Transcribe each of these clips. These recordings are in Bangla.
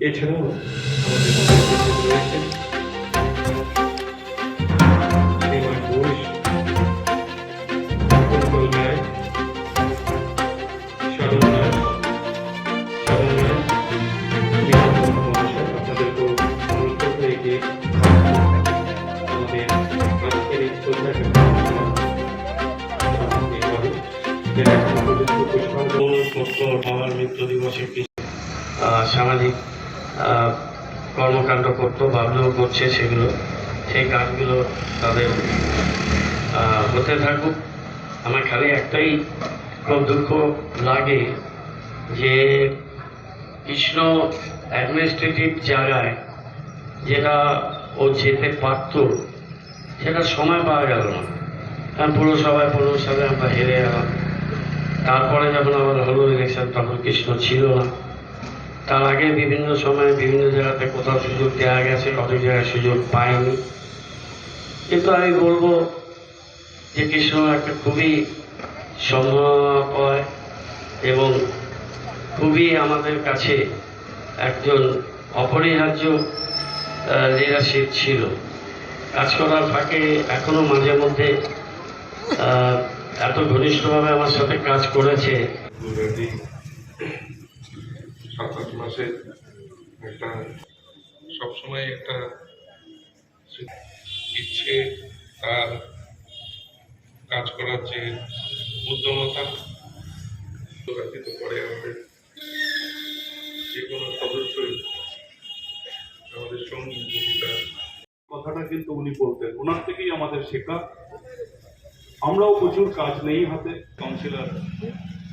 এছাড়াও আমাদের রয়েছেন সামাজিক কর্মকাণ্ড করতো ভাবলেও করছে সেগুলো। সেই কাজগুলো তাদের হতে থাকুক। আমার খালি একটাই খুব দুঃখ লাগে যে কৃষ্ণ অ্যাডমিনিস্ট্রেটিভ জায়গায় যেটা ও যেতে পারত, সেটা সময় পাওয়া গেল না। কারণ পুরসভায় পৌরসভায় আমরা হেরে গেলাম। তারপরে যখন আবার হলো ইলেকশন তখন কৃষ্ণ ছিল না। তার আগে বিভিন্ন সময়ে বিভিন্ন জায়গাতে কোথাও সুযোগ দেওয়া গেছে কত জায়গায় সুযোগ পায়নি। কিন্তু আমি বলব যে কৃষ্ণ একটা খুবই সম্ভবয় এবং খুবই আমাদের কাছে একজন অপরিহার্য লিডারশিপ ছিল। কাজ করার ফাঁকে এখনও মাঝে মধ্যে এত ঘনিষ্ঠভাবে আমার সাথে কাজ করেছে। মাসের একটা সবসময় একটা ইচ্ছে তার কাজ করার যে উদ্যমতা করে আমাদের যে কোনো সদস্যই আমাদের সঙ্গী কথাটা কিন্তু উনি বলতেন। ওনার থেকেই আমাদের শেখা। আমরাও প্রচুর কাজ নেই হাতে। কাউন্সিলর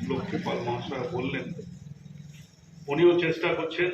লক্ষ্মীপাল মহাশয় বললেন উনিও চেষ্টা করছেন।